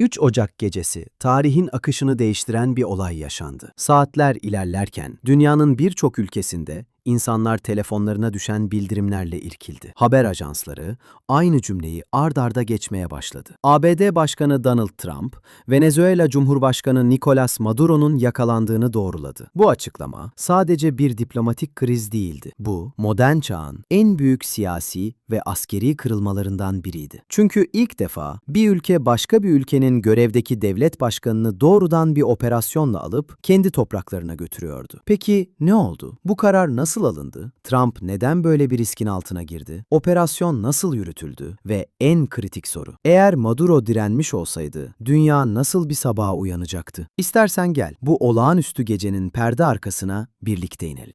3 Ocak gecesi tarihin akışını değiştiren bir olay yaşandı. Saatler ilerlerken dünyanın birçok ülkesinde insanlar telefonlarına düşen bildirimlerle irkildi. Haber ajansları aynı cümleyi ard arda geçmeye başladı. ABD Başkanı Donald Trump, Venezuela Cumhurbaşkanı Nicolas Maduro'nun yakalandığını doğruladı. Bu açıklama sadece bir diplomatik kriz değildi. Bu, modern çağın en büyük siyasi ve askeri kırılmalarından biriydi. Çünkü ilk defa bir ülke başka bir ülkenin görevdeki devlet başkanını doğrudan bir operasyonla alıp kendi topraklarına götürüyordu. Peki ne oldu? Bu karar nasıl alındı? Trump neden böyle bir riskin altına girdi? Operasyon nasıl yürütüldü? Ve en kritik soru. Eğer Maduro direnmiş olsaydı dünya nasıl bir sabaha uyanacaktı? İstersen gel bu olağanüstü gecenin perde arkasına birlikte inelim.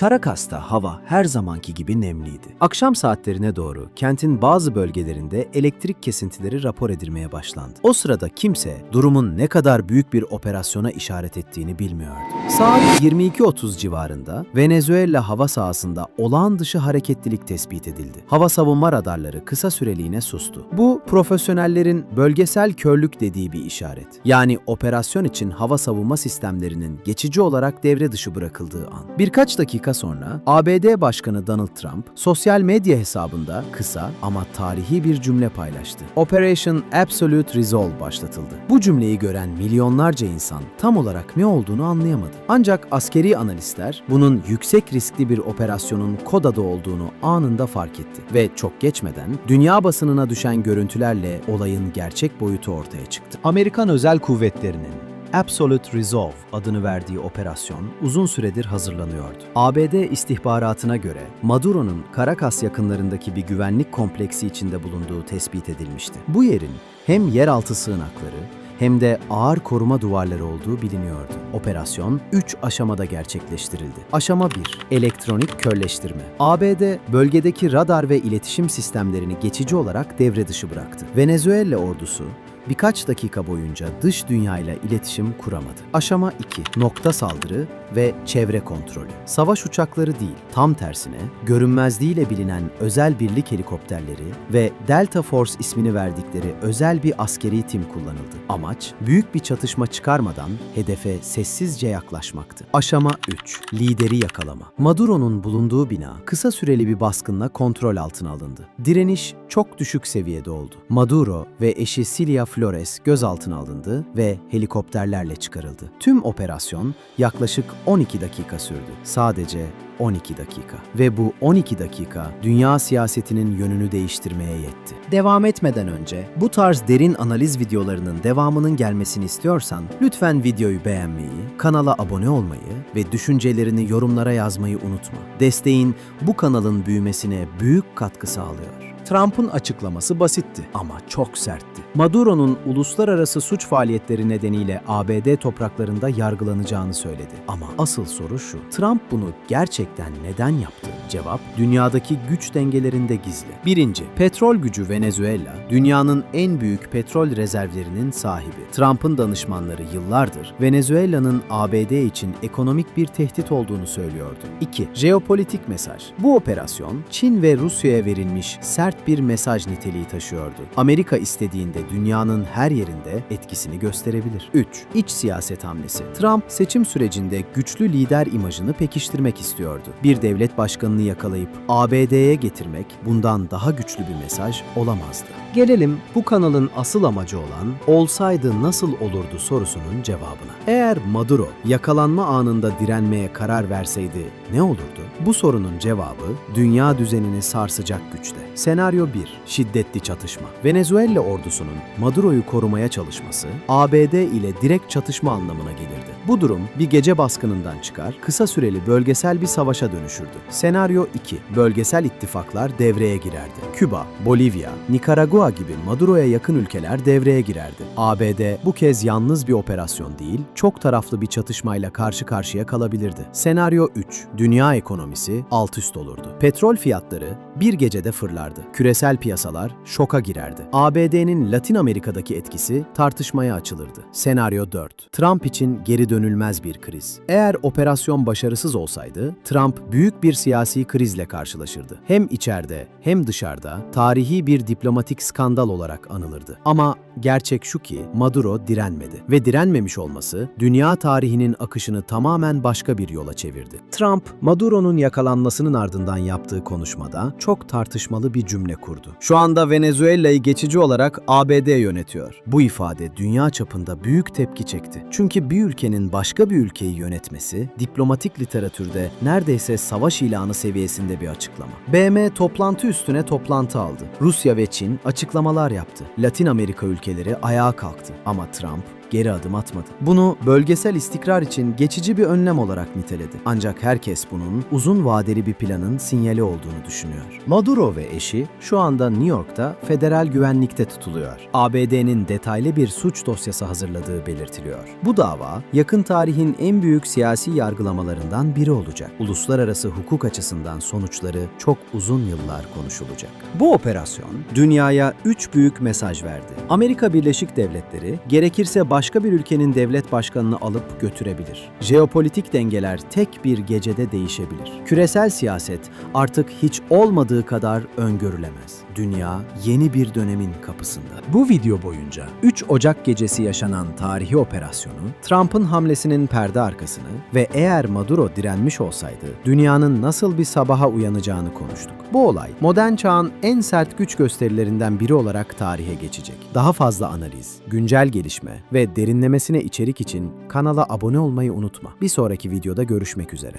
Caracas'ta hava her zamanki gibi nemliydi. Akşam saatlerine doğru kentin bazı bölgelerinde elektrik kesintileri rapor edilmeye başlandı. O sırada kimse durumun ne kadar büyük bir operasyona işaret ettiğini bilmiyordu. Saat 22.30 civarında Venezuela hava sahasında olağan dışı hareketlilik tespit edildi. Hava savunma radarları kısa süreliğine sustu. Bu profesyonellerin bölgesel körlük dediği bir işaret. Yani operasyon için hava savunma sistemlerinin geçici olarak devre dışı bırakıldığı an. Birkaç dakika sonra ABD Başkanı Donald Trump sosyal medya hesabında kısa ama tarihi bir cümle paylaştı. Operation Absolute Resolve başlatıldı. Bu cümleyi gören milyonlarca insan tam olarak ne olduğunu anlayamadı. Ancak askeri analistler bunun yüksek riskli bir operasyonun kod adı olduğunu anında fark etti ve çok geçmeden dünya basınına düşen görüntülerle olayın gerçek boyutu ortaya çıktı. Amerikan Özel Kuvvetleri'nin Absolute Resolve adını verdiği operasyon uzun süredir hazırlanıyordu. ABD istihbaratına göre Maduro'nun Caracas yakınlarındaki bir güvenlik kompleksi içinde bulunduğu tespit edilmişti. Bu yerin hem yeraltı sığınakları hem de ağır koruma duvarları olduğu biliniyordu. Operasyon 3 aşamada gerçekleştirildi. Aşama 1. Elektronik körleştirme. ABD bölgedeki radar ve iletişim sistemlerini geçici olarak devre dışı bıraktı. Venezuela ordusu birkaç dakika boyunca dış dünyayla iletişim kuramadı. Aşama 2. Nokta saldırı ve çevre kontrolü. Savaş uçakları değil, tam tersine görünmezliğiyle bilinen özel birlik helikopterleri ve Delta Force ismini verdikleri özel bir askeri tim kullanıldı. Amaç, büyük bir çatışma çıkarmadan hedefe sessizce yaklaşmaktı. Aşama 3. Lideri yakalama. Maduro'nun bulunduğu bina kısa süreli bir baskınla kontrol altına alındı. Direniş çok düşük seviyede oldu. Maduro ve eşi Cilia Flores gözaltına alındı ve helikopterlerle çıkarıldı. Tüm operasyon yaklaşık 12 dakika sürdü. Sadece 12 dakika. Ve bu 12 dakika dünya siyasetinin yönünü değiştirmeye yetti. Devam etmeden önce bu tarz derin analiz videolarının devamının gelmesini istiyorsan lütfen videoyu beğenmeyi, kanala abone olmayı ve düşüncelerini yorumlara yazmayı unutma. Desteğin bu kanalın büyümesine büyük katkı sağlıyor. Trump'ın açıklaması basitti ama çok sertti. Maduro'nun uluslararası suç faaliyetleri nedeniyle ABD topraklarında yargılanacağını söyledi. Ama asıl soru şu, Trump bunu gerçekten neden yaptı? Cevap, dünyadaki güç dengelerinde gizli. Birinci, petrol gücü Venezuela, dünyanın en büyük petrol rezervlerinin sahibi. Trump'ın danışmanları yıllardır Venezuela'nın ABD için ekonomik bir tehdit olduğunu söylüyordu. 2. Jeopolitik mesaj. Bu operasyon, Çin ve Rusya'ya verilmiş sert bir mesaj niteliği taşıyordu. Amerika istediğinde dünyanın her yerinde etkisini gösterebilir. 3. İç siyaset hamlesi. Trump seçim sürecinde güçlü lider imajını pekiştirmek istiyordu. Bir devlet başkanını yakalayıp ABD'ye getirmek bundan daha güçlü bir mesaj olamazdı. Gelelim bu kanalın asıl amacı olan olsaydı nasıl olurdu sorusunun cevabına. Eğer Maduro yakalanma anında direnmeye karar verseydi ne olurdu? Bu sorunun cevabı dünya düzenini sarsacak güçte. Senaryo 1. Şiddetli çatışma. Venezuela ordusunun Maduro'yu korumaya çalışması ABD ile direkt çatışma anlamına gelirdi. Bu durum bir gece baskınından çıkar, kısa süreli bölgesel bir savaşa dönüşürdü. Senaryo 2. Bölgesel ittifaklar devreye girerdi. Küba, Bolivya, Nikaragua gibi Maduro'ya yakın ülkeler devreye girerdi. ABD bu kez yalnız bir operasyon değil, çok taraflı bir çatışmayla karşı karşıya kalabilirdi. Senaryo 3. Dünya ekonomisi alt üst olurdu. Petrol fiyatları bir gecede fırlardı. Küresel piyasalar şoka girerdi. ABD'nin Latin Amerika'daki etkisi tartışmaya açılırdı. Senaryo 4. Trump için geri dönülmez bir kriz. Eğer operasyon başarısız olsaydı, Trump büyük bir siyasi krizle karşılaşırdı. Hem içeride hem dışarıda tarihi bir diplomatik skandal olarak anılırdı. Ama gerçek şu ki Maduro direnmedi ve direnmemiş olması dünya tarihinin akışını tamamen başka bir yola çevirdi. Trump, Maduro'nun yakalanmasının ardından yaptığı konuşmada çok tartışmalı bir cümle kurdu. Şu anda Venezuela'yı geçici olarak ABD yönetiyor. Bu ifade dünya çapında büyük tepki çekti. Çünkü bir ülkenin başka bir ülkeyi yönetmesi diplomatik literatürde neredeyse savaş ilanı seviyesinde bir açıklama. BM toplantı üstüne toplantı aldı. Rusya ve Çin açıklamalar yaptı. Latin Amerika ülkeleri ayağa kalktı ama Trump geri adım atmadı. Bunu bölgesel istikrar için geçici bir önlem olarak niteledi. Ancak herkes bunun uzun vadeli bir planın sinyali olduğunu düşünüyor. Maduro ve eşi şu anda New York'ta federal güvenlikte tutuluyor. ABD'nin detaylı bir suç dosyası hazırladığı belirtiliyor. Bu dava yakın tarihin en büyük siyasi yargılamalarından biri olacak. Uluslararası hukuk açısından sonuçları çok uzun yıllar konuşulacak. Bu operasyon dünyaya üç büyük mesaj verdi. Amerika Birleşik Devletleri gerekirse başka bir ülkenin devlet başkanını alıp götürebilir. Jeopolitik dengeler tek bir gecede değişebilir. Küresel siyaset artık hiç olmadığı kadar öngörülemez. Dünya yeni bir dönemin kapısında. Bu video boyunca 3 Ocak gecesi yaşanan tarihi operasyonu, Trump'ın hamlesinin perde arkasını ve eğer Maduro direnmiş olsaydı dünyanın nasıl bir sabaha uyanacağını konuştuk. Bu olay modern çağın en sert güç gösterilerinden biri olarak tarihe geçecek. Daha fazla analiz, güncel gelişme ve derinlemesine içerik için kanala abone olmayı unutma. Bir sonraki videoda görüşmek üzere.